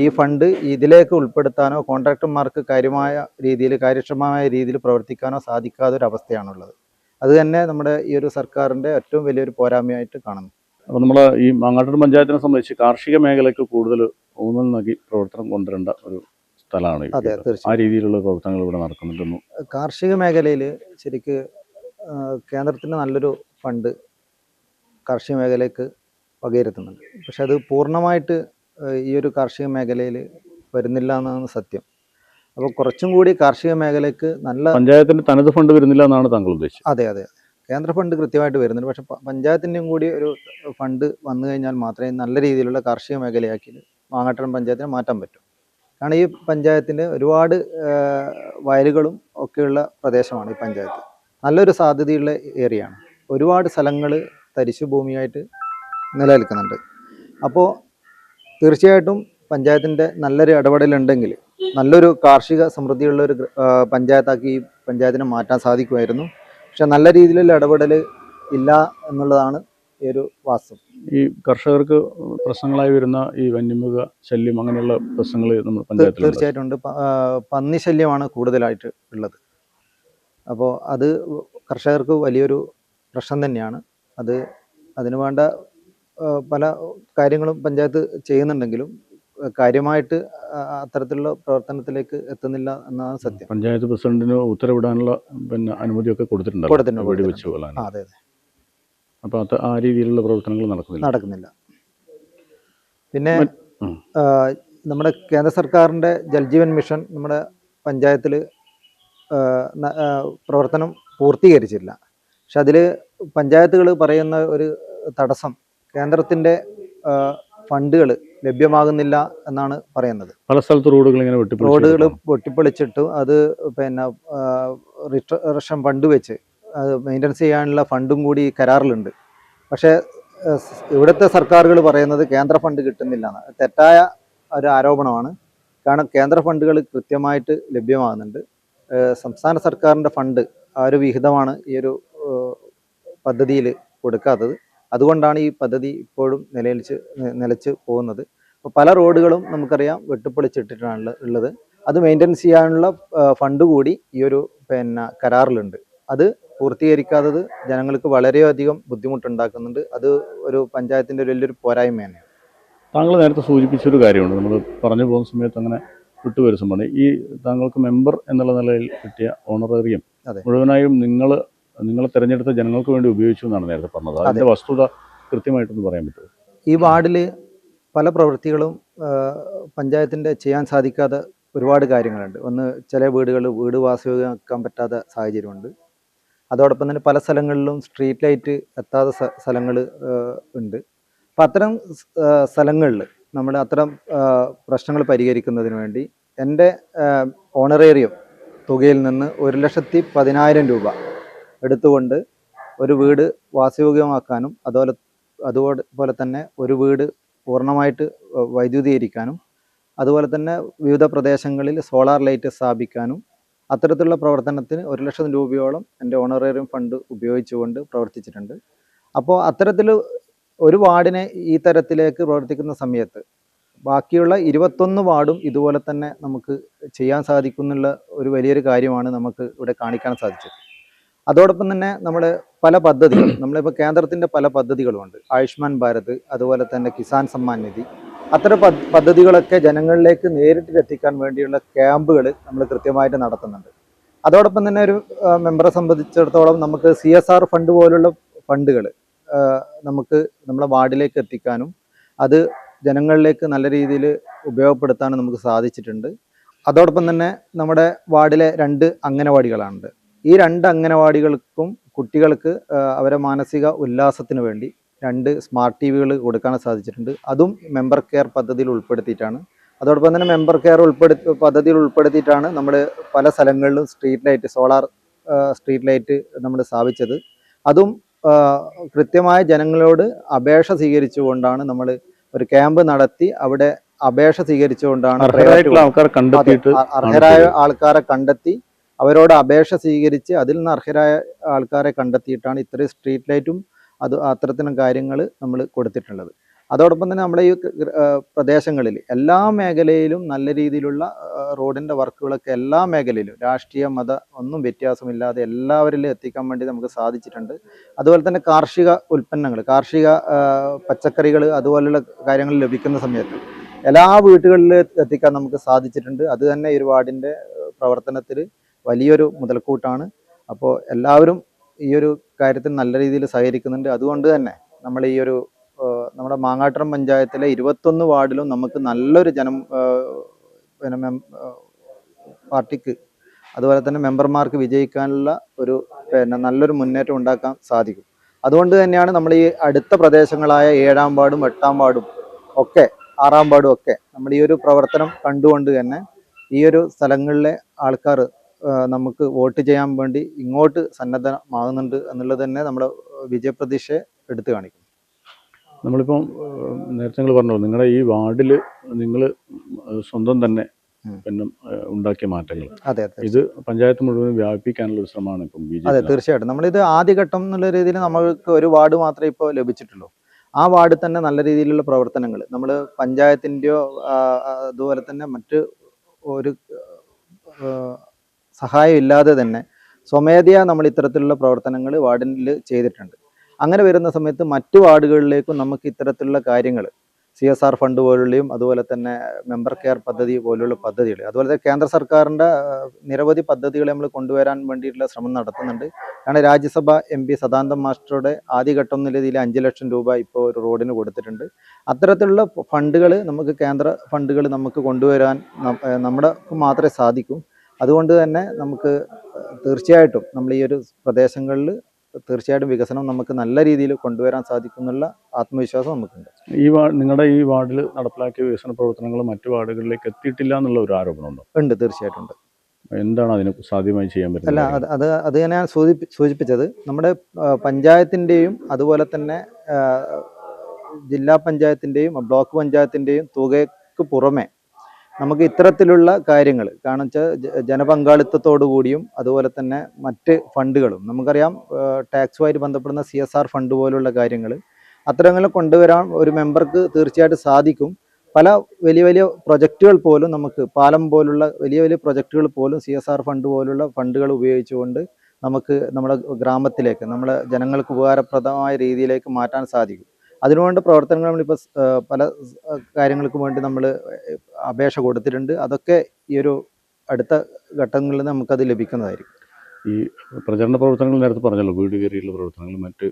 ഈ ഫണ്ട് ഇതിലേക്ക് ഉൾപ്പെടുത്താനോ കോൺട്രാക്ടർമാർക്ക് കാര്യമായ രീതിയിൽ കാര്യക്ഷമമായ രീതിയിൽ പ്രവർത്തിക്കാനോ സാധിക്കാത്ത ഒരു അവസ്ഥയാണുള്ളത്. അത് തന്നെ നമ്മുടെ ഈ ഒരു സർക്കാരിന്റെ ഏറ്റവും വലിയൊരു പോരായ്മയായിട്ട് കാണുന്നു. അപ്പോൾ നമ്മൾ ഈ മാങ്ങാട്ടൂർ പഞ്ചായത്തിനെ സംബന്ധിച്ച് കാർഷിക മേഖലയ്ക്ക് കൂടുതൽ ഊന്നൽ നൽകി പ്രവർത്തനം കൊണ്ടുവരേണ്ട ഒരു സ്ഥലമാണ് അതെ. ആ രീതിയിലുള്ള പ്രവർത്തനങ്ങൾ ഇവിടെ നടക്കുന്നുണ്ടെന്നും. കാർഷിക മേഖലയിൽ ശരിക്ക് കേന്ദ്രത്തിന് നല്ലൊരു ഫണ്ട് കാർഷിക മേഖലയ്ക്ക് വകയിരുത്തുന്നുണ്ട്. പക്ഷെ അത് പൂർണമായിട്ട് ഈ ഒരു കാർഷിക മേഖലയിൽ വരുന്നില്ല എന്നാണ് സത്യം. അപ്പോൾ കുറച്ചും കൂടി കാർഷിക മേഖലയ്ക്ക് നല്ല പഞ്ചായത്തിന്റെ തനത് ഫണ്ട് വരുന്നില്ല എന്നാണ് താങ്കൾ ഉദ്ദേശിച്ചത്? അതെ അതെ. കേന്ദ്ര ഫണ്ട് കൃത്യമായിട്ട് വരുന്നുണ്ട്. പക്ഷെ പഞ്ചായത്തിന്റെയും കൂടി ഒരു ഫണ്ട് വന്നു കഴിഞ്ഞാൽ മാത്രമേ നല്ല രീതിയിലുള്ള കാർഷിക മേഖലയാക്കി മാങ്ങാട്ടം പഞ്ചായത്തിനെ മാറ്റാൻ പറ്റും. കാരണം ഈ പഞ്ചായത്തിന്റെ ഒരുപാട് വയലുകളും ഒക്കെയുള്ള പ്രദേശമാണ് ഈ പഞ്ചായത്ത്. നല്ലൊരു സാധ്യതയുള്ള ഏരിയയാണ്. ഒരുപാട് സ്ഥലങ്ങൾ തരിശു ഭൂമിയായിട്ട് നിലനിൽക്കുന്നുണ്ട്. അപ്പോൾ തീർച്ചയായിട്ടും പഞ്ചായത്തിന്റെ നല്ലൊരു ഇടപെടലുണ്ടെങ്കിൽ നല്ലൊരു കാർഷിക സമൃദ്ധിയുള്ള ഒരു പഞ്ചായത്താക്കി ഈ പഞ്ചായത്തിനെ മാറ്റാൻ സാധിക്കുമായിരുന്നു. പക്ഷെ നല്ല രീതിയിലുള്ള ഇടപെടൽ ഇല്ല എന്നുള്ളതാണ് ഈ ഒരു വാസ്തവം. ഈ കർഷകർക്ക് പ്രശ്നങ്ങളായി വരുന്ന ഈ വന്യമൃഗ ശല്യം അങ്ങനെയുള്ള പ്രശ്നങ്ങൾ നമ്മൾ പഞ്ചായത്തിൽ തീർച്ചയായിട്ടും ഉണ്ട്. പന്നി ശല്യമാണ് കൂടുതലായിട്ട് ഉള്ളത്. അപ്പോൾ അത് കർഷകർക്ക് വലിയൊരു പ്രശ്നം തന്നെയാണ്. അത് അതിനു വേണ്ട പല കാര്യങ്ങളും പഞ്ചായത്ത് ചെയ്യുന്നുണ്ടെങ്കിലും കാര്യമായിട്ട് അത്തരത്തിലുള്ള പ്രവർത്തനത്തിലേക്ക് എത്തുന്നില്ല എന്നാണ് സത്യം. പഞ്ചായത്ത് പ്രസിഡന്റിന് ഉത്തരവിടാനുള്ള പിന്നെ അനുമതിയൊക്കെ കൊടുത്തിട്ടുണ്ട്, അപ്പൊ കൊടുത്തിട്ടുണ്ട്. ആ, അതെ അതെ. അപ്പോൾ അത് ആ രീതിയിലുള്ള പ്രവർത്തനങ്ങൾ നടക്കുന്നില്ല. നടക്കുന്നില്ല. പിന്നെ നമ്മുടെ കേന്ദ്ര സർക്കാരിന്റെ ജൽജീവൻ മിഷൻ നമ്മുടെ പഞ്ചായത്തിൽ പ്രവർത്തനം പൂർത്തീകരിച്ചില്ല. പക്ഷെ അതിൽ പഞ്ചായത്തുകൾ പറയുന്ന ഒരു തടസ്സം കേന്ദ്രത്തിന്റെ ഫണ്ടുകൾ ലഭ്യമാകുന്നില്ല എന്നാണ് പറയുന്നത്. പല സ്ഥലത്ത് റോഡുകൾ ഇങ്ങനെ റോഡുകൾ. പൊട്ടിപ്പൊളിച്ചിട്ട് അത് പിന്നെ റിട്രഷൻ ഫണ്ട് വെച്ച് അത് മെയിന്റനൻസ് ചെയ്യാനുള്ള ഫണ്ടും കൂടി കരാറിലുണ്ട്. പക്ഷേ ഇവിടുത്തെ സർക്കാരുകൾ പറയുന്നത് കേന്ദ്ര ഫണ്ട് കിട്ടുന്നില്ല എന്ന് തെറ്റായ ഒരു ആരോപണമാണ്. കാരണം കേന്ദ്ര ഫണ്ടുകൾ കൃത്യമായിട്ട് ലഭ്യമാകുന്നുണ്ട്. സംസ്ഥാന സർക്കാരിന്റെ ഫണ്ട് ആ ഒരു വിഹിതമാണ് ഈ ഒരു പദ്ധതിയിൽ കൊടുക്കാത്തത്. അതുകൊണ്ടാണ് ഈ പദ്ധതി ഇപ്പോഴും നിലയിച്ച് നിലച്ച് പോകുന്നത്. അപ്പോൾ പല റോഡുകളും നമുക്കറിയാം വെട്ടിപ്പൊളിച്ചിട്ടിട്ടാണ് ഉള്ളത്. അത് മെയിന്റനൻസ് ചെയ്യാനുള്ള ഫണ്ട് കൂടി ഈ ഒരു പിന്നെ കരാറിലുണ്ട്. അത് പൂർത്തീകരിക്കാത്തത് ജനങ്ങൾക്ക് വളരെയധികം ബുദ്ധിമുട്ടുണ്ടാക്കുന്നുണ്ട്. അത് ഒരു പഞ്ചായത്തിന്റെ ഒരു വലിയൊരു പോരായ്മ തന്നെയാണ്. താങ്കൾ നേരത്തെ സൂചിപ്പിച്ചൊരു കാര്യമുണ്ട്. നമ്മൾ പറഞ്ഞു പോകുന്ന സമയത്ത് അങ്ങനെ വിട്ടുവരും സംഭവമാണ്. ഈ താങ്കൾക്ക് മെമ്പർ എന്നുള്ള നിലയിൽ കിട്ടിയ ഓണറേറിയം. മുഴുവനായും നിങ്ങൾ നിങ്ങളെ തെരഞ്ഞെടുത്ത ജനങ്ങൾക്ക് വേണ്ടി ഉപയോഗിച്ചു എന്നാണ് നേരത്തെ പറഞ്ഞത്. അതിന്റെ വസ്തുത കൃത്യമായിട്ടൊന്ന് പറയാൻ പറ്റുമോ? ഈ വാർഡിൽ പല പ്രവൃത്തികളും പഞ്ചായത്തിന്റെ ചെയ്യാൻ സാധിക്കാതെ ഒരുപാട് കാര്യങ്ങളുണ്ട്. ഒന്ന് ചില വീടുകൾ വീട് വാസയോഗ്യമാക്കാൻ പറ്റാത്ത സാഹചര്യമുണ്ട്. അതോടൊപ്പം തന്നെ പല സ്ഥലങ്ങളിലും സ്ട്രീറ്റ് ലൈറ്റ് എത്താത്ത സ്ഥലങ്ങൾ ഉണ്ട്. അപ്പം അത്തരം സ്ഥലങ്ങളിൽ നമ്മൾ അത്തരം പ്രശ്നങ്ങൾ പരിഹരിക്കുന്നതിന് വേണ്ടി എന്റെ ഓണറേറിയം തുകയിൽ നിന്ന് ഒരു ലക്ഷത്തി പതിനായിരം രൂപ എടുത്തുകൊണ്ട് ഒരു വീട് വാസയോഗ്യമാക്കാനും അതുപോലെ അതുപോലെ തന്നെ ഒരു വീട് പൂർണമായിട്ട് വൈദ്യുതീകരിക്കാനും അതുപോലെ തന്നെ വിവിധ പ്രദേശങ്ങളിൽ സോളാർ ലൈറ്റ് സ്ഥാപിക്കാനും അത്തരത്തിലുള്ള പ്രവർത്തനത്തിന് ഒരു ലക്ഷം രൂപയോളം എന്റെ ഓണറേറിയം ഫണ്ട് ഉപയോഗിച്ചുകൊണ്ട് പ്രവർത്തിച്ചിട്ടുണ്ട്. അപ്പോൾ അത്തരത്തിൽ ഒരു വാർഡിനെ ഈ തരത്തിലേക്ക് പ്രവർത്തിക്കുന്ന സമയത്ത് ബാക്കിയുള്ള ഇരുപത്തൊന്ന് വാർഡും ഇതുപോലെ തന്നെ നമുക്ക് ചെയ്യാൻ സാധിക്കുന്നുള്ള ഒരു വലിയൊരു കാര്യമാണ് നമുക്ക് ഇവിടെ കാണിക്കാൻ സാധിച്ചത്. അതോടൊപ്പം തന്നെ നമ്മുടെ പല പദ്ധതികൾ നമ്മളിപ്പോൾ കേന്ദ്രത്തിന്റെ പല പദ്ധതികളുമുണ്ട്. ആയുഷ്മാൻ ഭാരത് അതുപോലെ തന്നെ കിസാൻ സമ്മാൻ നിധി. അത്തരം പദ്ധതികളൊക്കെ ജനങ്ങളിലേക്ക് നേരിട്ട് എത്തിക്കാൻ വേണ്ടിയുള്ള ക്യാമ്പുകൾ നമ്മൾ കൃത്യമായിട്ട് നടത്തുന്നുണ്ട്. അതോടൊപ്പം തന്നെ ഒരു മെമ്പറെ സംബന്ധിച്ചിടത്തോളം നമുക്ക് സി എസ് ആർ ഫണ്ട് പോലുള്ള ഫണ്ടുകൾ നമുക്ക് നമ്മുടെ വാർഡിലേക്ക് എത്തിക്കാനും അത് ജനങ്ങളിലേക്ക് നല്ല രീതിയിൽ ഉപയോഗപ്പെടുത്താനും നമുക്ക് സാധിച്ചിട്ടുണ്ട്. അതോടൊപ്പം തന്നെ നമ്മുടെ വാർഡിലെ രണ്ട് അംഗനവാടികളാണുണ്ട്. ഈ രണ്ട് അംഗനവാടികൾക്കും കുട്ടികൾക്ക് അവരെ മാനസിക ഉല്ലാസത്തിന് വേണ്ടി രണ്ട് സ്മാർട്ട് ടി വികൾ കൊടുക്കാൻ സാധിച്ചിട്ടുണ്ട്. അതും മെമ്പർ കെയർ പദ്ധതിയിൽ ഉൾപ്പെടുത്തിയിട്ടാണ്. അതോടൊപ്പം തന്നെ മെമ്പർ കെയർ ഉൾപ്പെടുത്തി പദ്ധതിയിൽ ഉൾപ്പെടുത്തിയിട്ടാണ് നമ്മൾ പല സ്ഥലങ്ങളിലും street light solar street light നമ്മൾ സ്ഥാപിച്ചത്. അതും കൃത്യമായ ജനങ്ങളോട് അപേക്ഷ സ്വീകരിച്ചുകൊണ്ടാണ് നമ്മൾ ഒരു ക്യാമ്പ് നടത്തി അവിടെ അപേക്ഷ സ്വീകരിച്ചുകൊണ്ടാണ് അർഹരായ ആൾക്കാരെ കണ്ടെത്തി അവരോട് അപേക്ഷ സ്വീകരിച്ച് അതിൽ നിന്ന് അർഹരായ ആൾക്കാരെ കണ്ടെത്തിയിട്ടാണ് ഇത്രയും സ്ട്രീറ്റ് ലൈറ്റും അത് അത്തരത്തിലും കാര്യങ്ങൾ നമ്മൾ കൊടുത്തിട്ടുള്ളത്. അതോടൊപ്പം തന്നെ നമ്മുടെ ഈ പ്രദേശങ്ങളിൽ എല്ലാ മേഖലയിലും നല്ല രീതിയിലുള്ള റോഡിന്റെ വർക്കുകളൊക്കെ എല്ലാ മേഖലയിലും രാഷ്ട്രീയ മത ഒന്നും വ്യത്യാസമില്ലാതെ എല്ലാവരിലും എത്തിക്കാൻ വേണ്ടി നമുക്ക് സാധിച്ചിട്ടുണ്ട്. അതുപോലെ തന്നെ കാർഷിക ഉൽപ്പന്നങ്ങൾ കാർഷിക പച്ചക്കറികൾ അതുപോലെയുള്ള കാര്യങ്ങൾ ലഭിക്കുന്ന സമയത്ത് എല്ലാ വീടുകളിലും എത്തിക്കാൻ നമുക്ക് സാധിച്ചിട്ടുണ്ട്. അത് തന്നെ ഈ വാർഡിന്റെ പ്രവർത്തനത്തിൽ വലിയൊരു മുതൽക്കൂട്ടാണ്. അപ്പോൾ എല്ലാവരും ഈ ഒരു കാര്യത്തിൽ നല്ല രീതിയിൽ സഹകരിക്കുന്നുണ്ട്. അതുകൊണ്ട് തന്നെ നമ്മൾ ഈ ഒരു നമ്മുടെ മാങ്ങാട്ടുറം പഞ്ചായത്തിലെ ഇരുപത്തൊന്ന് വാർഡിലും നമുക്ക് നല്ലൊരു ജനം പിന്നെ പാർട്ടിക്ക് അതുപോലെ തന്നെ മെമ്പർമാർക്ക് വിജയിക്കാനുള്ള ഒരു പിന്നെ നല്ലൊരു മുന്നേറ്റം ഉണ്ടാക്കാൻ സാധിക്കും. അതുകൊണ്ട് തന്നെയാണ് നമ്മൾ ഈ അടുത്ത പ്രദേശങ്ങളായ ഏഴാം വാർഡും എട്ടാം വാർഡും ഒക്കെ ആറാം വാർഡും ഒക്കെ നമ്മൾ ഈ ഒരു പ്രവർത്തനം കണ്ടുകൊണ്ട് തന്നെ ഈ ഒരു സ്ഥലങ്ങളിലെ ആൾക്കാർ നമുക്ക് വോട്ട് ചെയ്യാൻ വേണ്ടി ഇങ്ങോട്ട് സന്നദ്ധമാകുന്നുണ്ട് എന്നുള്ളത് തന്നെ നമ്മുടെ വിജയപ്രതീക്ഷയെ എടുത്തു കാണിക്കും നമ്മളിപ്പം നേരത്തെ നിങ്ങൾ പറഞ്ഞു നിങ്ങളുടെ ഈ വാർഡിൽ നിങ്ങൾ സ്വന്തം തന്നെ. പിന്നെ ഉണ്ടാക്കിയ മാറ്റങ്ങൾ. അതെ അതെ. ഇത് പഞ്ചായത്ത് മുഴുവൻ വ്യാപിപ്പിക്കാനുള്ള ഒരു ശ്രമമാണ് ഇപ്പം അതെ തീർച്ചയായിട്ടും. നമ്മളിത് ആദ്യഘട്ടം എന്നുള്ള രീതിയിൽ നമ്മൾക്ക് ഒരു വാർഡ് മാത്രമേ ഇപ്പോൾ ലഭിച്ചിട്ടുള്ളൂ. ആ വാർഡിൽ തന്നെ നല്ല രീതിയിലുള്ള പ്രവർത്തനങ്ങൾ നമ്മൾ പഞ്ചായത്തിന്റെയോ അതുപോലെ തന്നെ മറ്റ് ഒരു ആ, സഹായം ഇല്ലാതെ തന്നെ സ്വമേധയാ നമ്മൾ ഇത്തരത്തിലുള്ള പ്രവർത്തനങ്ങൾ വാർഡിൽ ചെയ്തിട്ടുണ്ട്. അങ്ങനെ വരുന്ന സമയത്ത് മറ്റു വാർഡുകളിലേക്കും നമുക്ക് ഇത്തരത്തിലുള്ള കാര്യങ്ങൾ സി എസ് ആർ ഫണ്ട് പോലുള്ളയും അതുപോലെ തന്നെ മെമ്പർ കെയർ പദ്ധതി പോലുള്ള പദ്ധതികൾ അതുപോലെ കേന്ദ്ര സർക്കാരിന്റെ നിരവധി പദ്ധതികൾ നമ്മൾ കൊണ്ടുവരാൻ വേണ്ടിയിട്ടുള്ള ശ്രമം നടത്തുന്നുണ്ട്. കാരണം രാജ്യസഭ എം പി സദാന്തം മാസ്റ്ററുടെ ആദ്യഘട്ടം എന്ന രീതിയിൽ അഞ്ച് ലക്ഷം രൂപ ഇപ്പോൾ ഒരു റോഡിന് കൊടുത്തിട്ടുണ്ട്. അത്തരത്തിലുള്ള ഫണ്ടുകൾ നമുക്ക് കേന്ദ്ര ഫണ്ടുകൾ നമുക്ക് കൊണ്ടുവരാൻ നമ്മുടെ മാത്രമേ സാധിക്കൂ. അതുകൊണ്ട് തന്നെ നമുക്ക് തീർച്ചയായിട്ടും നമ്മൾ ഈ ഒരു പ്രദേശങ്ങളിൽ തീർച്ചയായിട്ടും വികസനം നമുക്ക് നല്ല രീതിയിൽ കൊണ്ടുവരാൻ സാധിക്കുന്നുള്ള ആത്മവിശ്വാസം നമുക്കുണ്ട്. ഈ വാ നിങ്ങളുടെ ഈ വാർഡിൽ നടപ്പിലാക്കിയ വികസന പ്രവർത്തനങ്ങൾ മറ്റു വാർഡുകളിലേക്ക് എത്തിയിട്ടില്ല എന്നുള്ള ഒരു ആരോപണമുണ്ടോ ഉണ്ട്? തീർച്ചയായിട്ടും ഉണ്ട്. എന്താണ് അതിന് സാധ്യമായി ചെയ്യാൻ അല്ല അത് അത് അത് അത് ഞാൻ സൂചിപ്പി സൂചിപ്പിച്ചത് നമ്മുടെ പഞ്ചായത്തിന്റെയും അതുപോലെ തന്നെ ജില്ലാ പഞ്ചായത്തിന്റെയും ബ്ലോക്ക് പഞ്ചായത്തിന്റെയും തുകയ്ക്ക് പുറമെ നമുക്ക് ഇത്തരത്തിലുള്ള കാര്യങ്ങൾ കാരണം വെച്ചാൽ ജനപങ്കാളിത്തത്തോടു കൂടിയും അതുപോലെ തന്നെ മറ്റ് ഫണ്ടുകളും നമുക്കറിയാം ടാക്സുമായിട്ട് ബന്ധപ്പെടുന്ന സി എസ് ആർ ഫണ്ട് പോലുള്ള കാര്യങ്ങൾ അത്തരങ്ങൾ കൊണ്ടുവരാൻ ഒരു മെമ്പർക്ക് തീർച്ചയായിട്ടും സാധിക്കും. പല വലിയ വലിയ പ്രൊജക്റ്റുകൾ പോലും നമുക്ക് പാലം പോലുള്ള വലിയ വലിയ പ്രൊജക്റ്റുകൾ പോലും സി എസ് ആർ ഫണ്ട് പോലുള്ള ഫണ്ടുകൾ ഉപയോഗിച്ചുകൊണ്ട് നമുക്ക് നമ്മുടെ ഗ്രാമത്തിലേക്ക് നമ്മുടെ ജനങ്ങൾക്ക് ഉപകാരപ്രദമായ രീതിയിലേക്ക് മാറ്റാൻ സാധിക്കും. അതിനുവേണ്ട പ്രവർത്തനങ്ങൾ നമ്മളിപ്പോൾ പല കാര്യങ്ങൾക്കും വേണ്ടി നമ്മൾ അപേക്ഷ കൊടുത്തിട്ടുണ്ട്. അതൊക്കെ ഈ ഒരു അടുത്ത ഘട്ടങ്ങളിൽ നമുക്കത് ലഭിക്കുന്നതായിരിക്കും. ഈ പ്രചരണ പ്രവർത്തനങ്ങൾ നേരത്തെ പറഞ്ഞല്ലോ വീട് കയറിയുള്ള പ്രവർത്തനങ്ങൾ മറ്റ്.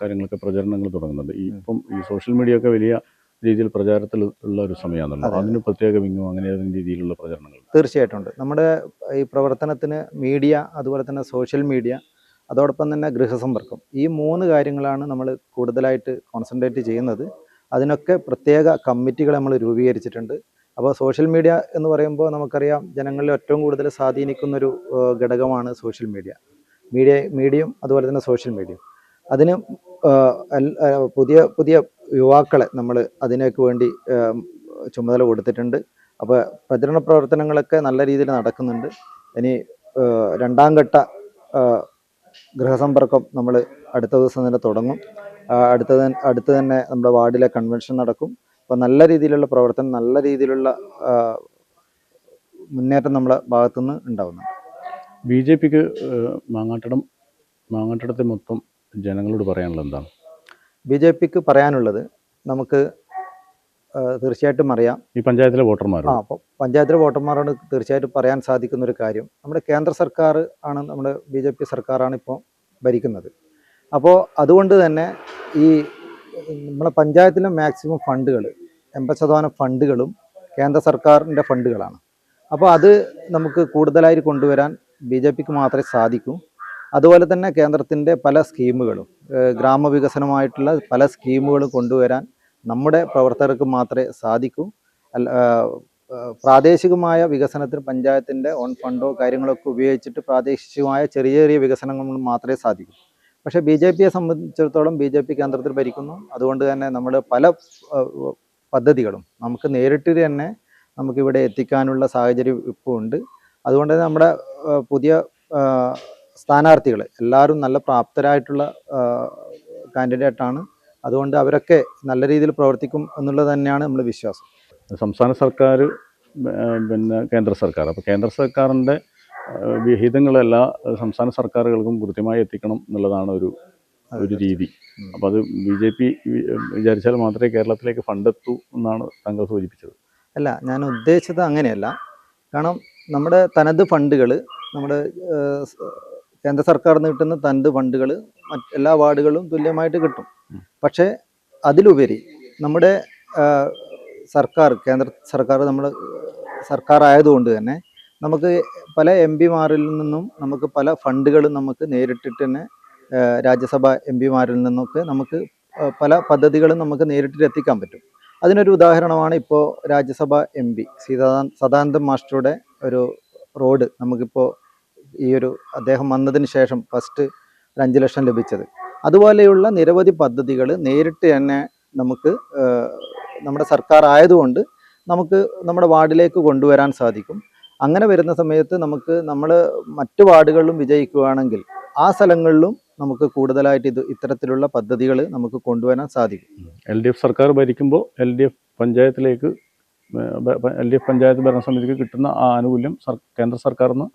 കാര്യങ്ങളൊക്കെ പ്രചരണങ്ങൾ തുടങ്ങുന്നുണ്ട്. ഈ ഇപ്പം ഈ സോഷ്യൽ മീഡിയ ഒക്കെ വലിയ രീതിയിൽ പ്രചാരത്തിൽ ഉള്ള ഒരു സമയമാണല്ലോ. അതെ. അതിന് പ്രത്യേക വിങ്ങോ അങ്ങനെ ഏതെങ്കിലും രീതിയിലുള്ള പ്രചരണങ്ങൾ തീർച്ചയായിട്ടും ഉണ്ട്. നമ്മുടെ ഈ പ്രവർത്തനത്തിന് മീഡിയ അതുപോലെ തന്നെ സോഷ്യൽ മീഡിയ അതോടൊപ്പം തന്നെ ഗൃഹസമ്പർക്കം. ഈ മൂന്ന് കാര്യങ്ങളാണ് നമ്മൾ കൂടുതലായിട്ട് കോൺസെൻട്രേറ്റ് ചെയ്യുന്നത്. അതിനൊക്കെ പ്രത്യേക കമ്മിറ്റികൾ നമ്മൾ രൂപീകരിച്ചിട്ടുണ്ട്. അപ്പോൾ സോഷ്യൽ മീഡിയ എന്ന് പറയുമ്പോൾ നമുക്കറിയാം ജനങ്ങളിൽ ഏറ്റവും കൂടുതൽ സ്വാധീനിക്കുന്നൊരു ഘടകമാണ് സോഷ്യൽ മീഡിയ. മീഡിയ മീഡിയയും അതുപോലെ തന്നെ സോഷ്യൽ മീഡിയയും അതിന് പുതിയ പുതിയ യുവാക്കളെ നമ്മൾ അതിനേക്ക് വേണ്ടി ചുമതല കൊടുത്തിട്ടുണ്ട്. അപ്പോൾ പ്രചരണ പ്രവർത്തനങ്ങളൊക്കെ നല്ല രീതിയിൽ നടക്കുന്നുണ്ട്. ഇനി രണ്ടാം ഘട്ട ഗൃഹസമ്പർക്കം നമ്മൾ അടുത്ത ദിവസം തന്നെ തുടങ്ങും. അടുത്ത അടുത്ത് തന്നെ നമ്മുടെ വാർഡിലെ കൺവെൻഷൻ നടക്കും. അപ്പോൾ നല്ല രീതിയിലുള്ള പ്രവർത്തനം നല്ല രീതിയിലുള്ള മുന്നേറ്റം നമ്മുടെ ഭാഗത്തുനിന്ന് ഉണ്ടാവുന്നുണ്ട്. ബി ജെ പിക്ക് മാങ്ങാട്ടടം മാങ്ങാട്ടടത്തെ മൊത്തം ജനങ്ങളോട് പറയാനുള്ളത് എന്താണ് ബി ജെ പിക്ക് പറയാനുള്ളത് നമുക്ക് തീർച്ചയായിട്ടും അറിയാം. ഈ പഞ്ചായത്തിലെ വോട്ടർമാർ ആ അപ്പോൾ പഞ്ചായത്തിലെ വോട്ടർമാരോട് തീർച്ചയായിട്ടും പറയാൻ സാധിക്കുന്ന ഒരു കാര്യം നമ്മുടെ കേന്ദ്ര സർക്കാർ ആണ് നമ്മുടെ ബി ജെ പി സർക്കാരാണ് ഇപ്പോൾ ഭരിക്കുന്നത്. അപ്പോൾ അതുകൊണ്ട് തന്നെ ഈ നമ്മളെ പഞ്ചായത്തിലെ മാക്സിമം ഫണ്ടുകൾ എൺപത് ശതമാനം ഫണ്ടുകളും കേന്ദ്ര സർക്കാരിന്റെ ഫണ്ടുകളാണ്. അപ്പോൾ അത് നമുക്ക് കൂടുതലായി കൊണ്ടുവരാൻ ബി ജെ പിക്ക് മാത്രമേ സാധിക്കൂ. അതുപോലെ തന്നെ കേന്ദ്രത്തിന്റെ പല സ്കീമുകളും ഗ്രാമവികസനമായിട്ടുള്ള പല സ്കീമുകളും കൊണ്ടുവരാൻ നമ്മുടെ പ്രവർത്തകർക്ക് മാത്രമേ സാധിക്കൂ. പ്രാദേശികമായ വികസനത്തിന് പഞ്ചായത്തിന്റെ ഓൺ ഫണ്ടോ കാര്യങ്ങളൊക്കെ ഉപയോഗിച്ചിട്ട് പ്രാദേശികമായ ചെറിയ ചെറിയ വികസനങ്ങൾ മാത്രമേ സാധിക്കൂ. പക്ഷേ ബി ജെ പിയെ സംബന്ധിച്ചിടത്തോളം ബി ജെ പി കേന്ദ്രത്തിൽ ഭരിക്കുന്നു. അതുകൊണ്ട് തന്നെ നമ്മൾ പല പദ്ധതികളും നമുക്ക് നേരിട്ട് തന്നെ നമുക്കിവിടെ എത്തിക്കാനുള്ള സാഹചര്യം ഇപ്പോൾ ഉണ്ട്. അതുകൊണ്ട് തന്നെ നമ്മുടെ പുതിയ സ്ഥാനാർത്ഥികൾ എല്ലാവരും നല്ല പ്രാപ്തരായിട്ടുള്ള കാൻഡിഡേറ്റാണ് അതുകൊണ്ട് അവരൊക്കെ നല്ല രീതിയിൽ പ്രവർത്തിക്കും എന്നുള്ളത് തന്നെയാണ് നമ്മൾ വിശ്വാസം. സംസ്ഥാന സർക്കാർ പിന്നെ കേന്ദ്ര സർക്കാർ. അപ്പോൾ കേന്ദ്ര സർക്കാരിന്റെ വിഹിതങ്ങളെല്ലാം സംസ്ഥാന സർക്കാരുകൾക്കും കൃത്യമായി എത്തിക്കണം എന്നുള്ളതാണ് ഒരു ഒരു രീതി. അപ്പോൾ അത് ബി ജെ പി വിചാരിച്ചാൽ മാത്രമേ കേരളത്തിലേക്ക് ഫണ്ട് എത്തൂ എന്നാണ് താങ്കൾ സൂചിപ്പിച്ചത്. അല്ല ഞാൻ ഉദ്ദേശിച്ചത് അങ്ങനെയല്ല. കാരണം നമ്മുടെ തനത് ഫണ്ടുകൾ നമ്മുടെ കേന്ദ്ര സർക്കാരിൽ നിന്ന് കിട്ടുന്ന തനത് ഫണ്ടുകൾ മറ്റ് എല്ലാ വാർഡുകളും തുല്യമായിട്ട് കിട്ടും. പക്ഷേ അതിലുപരി നമ്മുടെ സർക്കാർ കേന്ദ്ര സർക്കാർ നമ്മുടെ സർക്കാർ ആയതുകൊണ്ട് തന്നെ നമുക്ക് പല എം പിമാരിൽ നിന്നും നമുക്ക് പല ഫണ്ടുകളും നമുക്ക് നേരിട്ടിട്ട് തന്നെ രാജ്യസഭ എം പിമാരിൽ നിന്നൊക്കെ നമുക്ക് പല പദ്ധതികളും നമുക്ക് നേരിട്ടിട്ട് എത്തിക്കാൻ പറ്റും. അതിനൊരു ഉദാഹരണമാണ് ഇപ്പോൾ രാജ്യസഭ എം പി സീതാ സദാനന്ദ മാസ്റ്ററുടെ ഒരു റോഡ് നമുക്കിപ്പോൾ ഈ ഒരു അദ്ദേഹം വന്നതിന് ശേഷം ഫസ്റ്റ് ഒരു അഞ്ച് ലക്ഷം ലഭിച്ചത്. അതുപോലെയുള്ള നിരവധി പദ്ധതികൾ നേരിട്ട് തന്നെ നമുക്ക് നമ്മുടെ സർക്കാർ ആയതുകൊണ്ട് നമുക്ക് നമ്മുടെ വാർഡിലേക്ക് കൊണ്ടുവരാൻ സാധിക്കും. അങ്ങനെ വരുന്ന സമയത്ത് നമുക്ക് നമ്മൾ മറ്റു വാർഡുകളിലും വിജയിക്കുകയാണെങ്കിൽ ആ സ്ഥലങ്ങളിലും നമുക്ക് കൂടുതലായിട്ട് ഇത് ഇത്തരത്തിലുള്ള പദ്ധതികൾ നമുക്ക് കൊണ്ടുവരാൻ സാധിക്കും. എൽ ഡി എഫ് സർക്കാർ ഭരിക്കുമ്പോൾ എൽ ഡി എഫ് പഞ്ചായത്തിലേക്ക് എൽ ഡി എഫ് പഞ്ചായത്ത് ഭരണസമിതിക്ക് കിട്ടുന്ന ആ ആനുകൂല്യം കേന്ദ്ര സർക്കാരിൽ നിന്ന്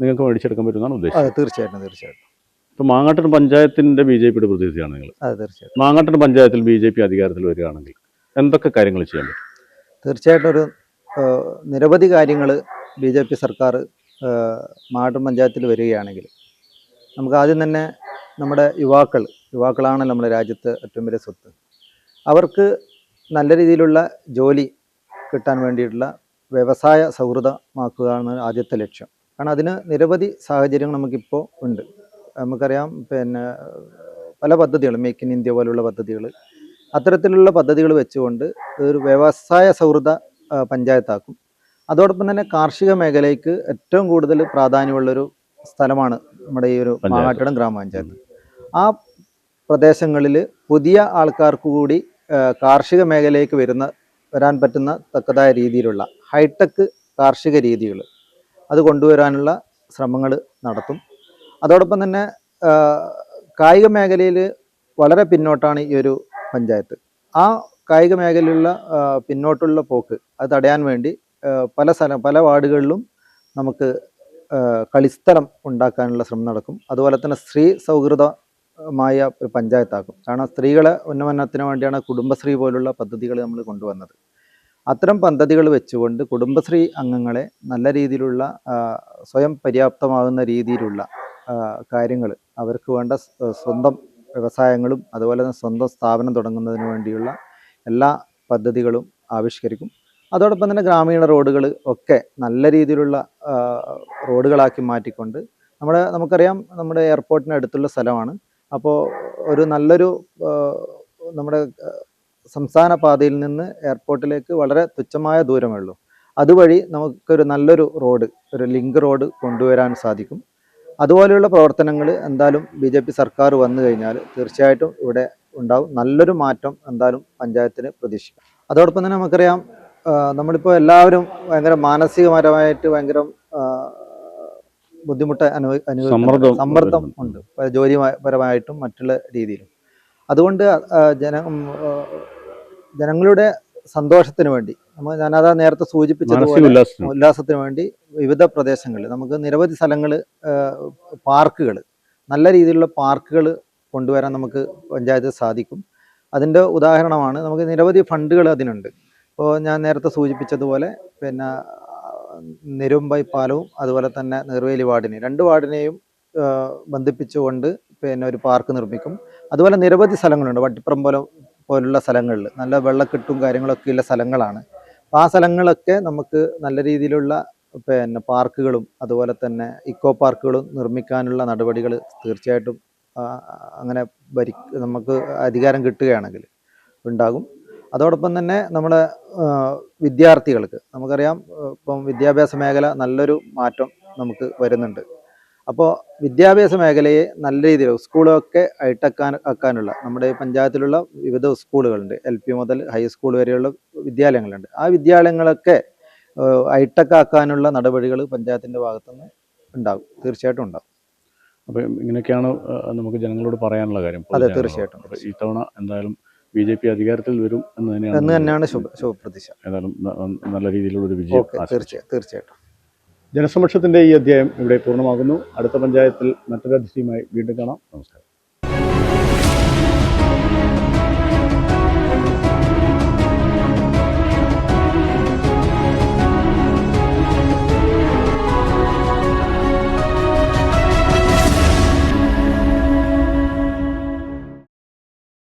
നിങ്ങൾക്ക് മേടിച്ചെടുക്കാൻ പറ്റുമെന്നാണ് ഉദ്ദേശം. അതെ തീർച്ചയായിട്ടും തീർച്ചയായിട്ടും. ഇപ്പോൾ മാങ്ങാട്ടൻ പഞ്ചായത്തിന്റെ ബി ജെ പിയുടെ പ്രതിനിധിയാണ് നിങ്ങൾ അതെ തീർച്ചയായിട്ടും. മാങ്ങാട്ടൻ പഞ്ചായത്തിൽ ബി ജെ പി അധികാരത്തിൽ വരികയാണെങ്കിൽ എന്തൊക്കെ കാര്യങ്ങൾ ചെയ്യാൻ പറ്റും? തീർച്ചയായിട്ടും ഒരു ഏഹ്, നിരവധി കാര്യങ്ങൾ ബി ജെ പി സർക്കാർ മാടൻ പഞ്ചായത്തിൽ വരികയാണെങ്കിൽ നമുക്ക് ആദ്യം തന്നെ നമ്മുടെ യുവാക്കൾ യുവാക്കളാണ് നമ്മുടെ രാജ്യത്ത് ഏറ്റവും വലിയ സ്വത്ത്. അവർക്ക് നല്ല രീതിയിലുള്ള ജോലി കിട്ടാൻ വേണ്ടിയിട്ടുള്ള വ്യവസായ സൗഹൃദമാക്കുകയാണ് ആദ്യത്തെ ലക്ഷ്യം. കാരണം അതിന് നിരവധി സാഹചര്യങ്ങൾ നമുക്കിപ്പോൾ ഉണ്ട്. നമുക്കറിയാം പിന്നെ പല പദ്ധതികളും മേക്ക് ഇൻ ഇന്ത്യ പോലുള്ള പദ്ധതികൾ. അത്തരത്തിലുള്ള പദ്ധതികൾ വെച്ചുകൊണ്ട് ഒരു വ്യവസായ സൗഹൃദ പഞ്ചായത്താക്കും. അതോടൊപ്പം തന്നെ കാർഷിക മേഖലയ്ക്ക് ഏറ്റവും കൂടുതൽ പ്രാധാന്യമുള്ളൊരു സ്ഥലമാണ് നമ്മുടെ ഈ ഒരു. മാങ്ങാട്ടിടം ഗ്രാമപഞ്ചായത്ത്. ആ പ്രദേശങ്ങളിൽ പുതിയ ആൾക്കാർക്ക് കൂടി കാർഷിക മേഖലയിലേക്ക് വരുന്ന വരാൻ പറ്റുന്ന തക്കതായ രീതിയിലുള്ള ഹൈടെക് കാർഷിക രീതികൾ അത് കൊണ്ടുവരാനുള്ള ശ്രമങ്ങൾ നടത്തും. അതോടൊപ്പം തന്നെ കായിക മേഖലയിൽ വളരെ പിന്നോട്ടാണ് ഈ ഒരു പഞ്ചായത്ത്. ആ കായിക മേഖലയിലുള്ള പിന്നോട്ടുള്ള പോക്ക് അത് തടയാൻ വേണ്ടി പല സ്ഥലം പല വാർഡുകളിലും നമുക്ക് കളിസ്ഥലം ഉണ്ടാക്കാനുള്ള ശ്രമം നടക്കും. അതുപോലെ തന്നെ സ്ത്രീ സൗഹൃദമായ ഒരു പഞ്ചായത്താക്കും. കാരണം സ്ത്രീകളെ ഉന്നമനത്തിന് വേണ്ടിയാണ് കുടുംബശ്രീ പോലുള്ള പദ്ധതികൾ നമ്മൾ കൊണ്ടുവന്നത്. അത്തരം പദ്ധതികൾ വെച്ചുകൊണ്ട് കുടുംബശ്രീ അംഗങ്ങളെ നല്ല രീതിയിലുള്ള സ്വയം പര്യാപ്തമാകുന്ന രീതിയിലുള്ള കാര്യങ്ങൾ അവർക്ക് വേണ്ട സ്വ- സ്വന്തം വ്യവസായങ്ങളും അതുപോലെ തന്നെ സ്വന്തം സ്ഥാപനം തുടങ്ങുന്നതിന് വേണ്ടിയുള്ള എല്ലാ പദ്ധതികളും ആവിഷ്കരിക്കും. അതോടൊപ്പം തന്നെ ഗ്രാമീണ റോഡുകൾ ഒക്കെ നല്ല രീതിയിലുള്ള റോഡുകളാക്കി മാറ്റിക്കൊണ്ട് നമ്മുടെ നമുക്കറിയാം നമ്മുടെ എയർപോർട്ടിന് അടുത്തുള്ള സ്ഥലമാണ്. അപ്പോൾ ഒരു നല്ലൊരു നമ്മുടെ സംസ്ഥാന പാതയിൽ നിന്ന് എയർപോർട്ടിലേക്ക് വളരെ തുച്ഛമായ ദൂരമേ ഉള്ളൂ അതുവഴി നമുക്കൊരു നല്ലൊരു റോഡ് ഒരു ലിങ്ക് റോഡ് കൊണ്ടുവരാൻ സാധിക്കും. അതുപോലെയുള്ള പ്രവർത്തനങ്ങൾ എന്തായാലും ബി ജെ പി സർക്കാർ വന്നു കഴിഞ്ഞാൽ തീർച്ചയായിട്ടും ഇവിടെ ഉണ്ടാവും. നല്ലൊരു മാറ്റം എന്തായാലും പഞ്ചായത്തിന് പ്രതീക്ഷിക്കാം. അതോടൊപ്പം തന്നെ നമുക്കറിയാം നമ്മളിപ്പോൾ എല്ലാവരും ഭയങ്കര മാനസികപരമായിട്ട് ഭയങ്കര ബുദ്ധിമുട്ട് അനുഭവ അനുഭവിക്കുന്നുണ്ട്. സമ്മർദ്ദം ഉണ്ട്. ജോലിപരമായിട്ടും മറ്റുള്ള രീതിയിലും. അതുകൊണ്ട് ജന ജനങ്ങളുടെ സന്തോഷത്തിന് വേണ്ടി. നമ്മൾ ഞാനതാ നേരത്തെ സൂചിപ്പിച്ചതുപോലെ ഉല്ലാസത്തിന്. വേണ്ടി വിവിധ പ്രദേശങ്ങളിൽ നമുക്ക് നിരവധി സ്ഥലങ്ങൾ പാർക്കുകൾ നല്ല രീതിയിലുള്ള പാർക്കുകൾ കൊണ്ടുവരാൻ നമുക്ക് പഞ്ചായത്ത് സാധിക്കും. അതിന്റെ ഉദാഹരണമാണ് നമുക്ക് നിരവധി ഫണ്ടുകൾ അതിനുണ്ട്. ഇപ്പോൾ ഞാൻ നേരത്തെ സൂചിപ്പിച്ചതുപോലെ പിന്നെ നെരുമ്പൈ പാലവും അതുപോലെ തന്നെ നെറുവേലി വാർഡിനെ രണ്ട് വാർഡിനെയും ബന്ധിപ്പിച്ചുകൊണ്ട് പിന്നെ ഒരു പാർക്ക് നിർമ്മിക്കും. അതുപോലെ നിരവധി സ്ഥലങ്ങളുണ്ട്. വട്ടിപ്പുറം പോലുള്ള സ്ഥലങ്ങളിൽ നല്ല വെള്ളക്കെട്ടും കാര്യങ്ങളൊക്കെ ഉള്ള സ്ഥലങ്ങളാണ്. അപ്പോൾ ആ സ്ഥലങ്ങളൊക്കെ നമുക്ക് നല്ല രീതിയിലുള്ള പിന്നെ പാർക്കുകളും അതുപോലെ തന്നെ ഇക്കോ പാർക്കുകളും നിർമ്മിക്കാനുള്ള നടപടികൾ തീർച്ചയായിട്ടും അങ്ങനെ ഭരി നമുക്ക് അധികാരം കിട്ടുകയാണെങ്കിൽ ഉണ്ടാകും. അതോടൊപ്പം തന്നെ നമ്മുടെ വിദ്യാർത്ഥികൾക്ക് നമുക്കറിയാം ഇപ്പം വിദ്യാഭ്യാസ മേഖല നല്ലൊരു മാറ്റം നമുക്ക് വരുന്നുണ്ട്. അപ്പോൾ വിദ്യാഭ്യാസ മേഖലയെ നല്ല രീതിയിൽ സ്കൂളൊക്കെ ഹൈടെക്കാൻ ആക്കാനുള്ള നമ്മുടെ പഞ്ചായത്തിലുള്ള വിവിധ സ്കൂളുകളുണ്ട്. എൽ പി മുതൽ ഹൈസ്കൂൾ വരെയുള്ള വിദ്യാലയങ്ങളുണ്ട്. ആ വിദ്യാലയങ്ങളൊക്കെ ഹൈടെക് ആക്കാനുള്ള നടപടികൾ പഞ്ചായത്തിന്റെ ഭാഗത്തുനിന്ന് ഉണ്ടാകും. തീർച്ചയായിട്ടും ഉണ്ടാകും. അപ്പോൾ ഇങ്ങനെയൊക്കെയാണ് നമുക്ക് ജനങ്ങളോട് പറയാനുള്ള കാര്യം. അതെ. തീർച്ചയായിട്ടും ഈ ഇത്തവണ എന്തായാലും ബി ജെ പി അധികാരത്തിൽ വരും എന്ന് തന്നെയാണ് എന്ന് തന്നെയാണ് ശുഭ ശുഭപ്രതീക്ഷ. ഏതായാലും നല്ല രീതിയിലുള്ള ഒരു വിജയം തീർച്ചയായിട്ടും തീർച്ചയായിട്ടും. ജനസമക്ഷത്തിന്റെ ഈ അധ്യായം ഇവിടെ പൂർണമാകുന്നു. അടുത്ത പഞ്ചായത്തിൽ മറ്റൊരു അതിഥിയുമായി വീണ്ടും കാണാം. നമസ്കാരം.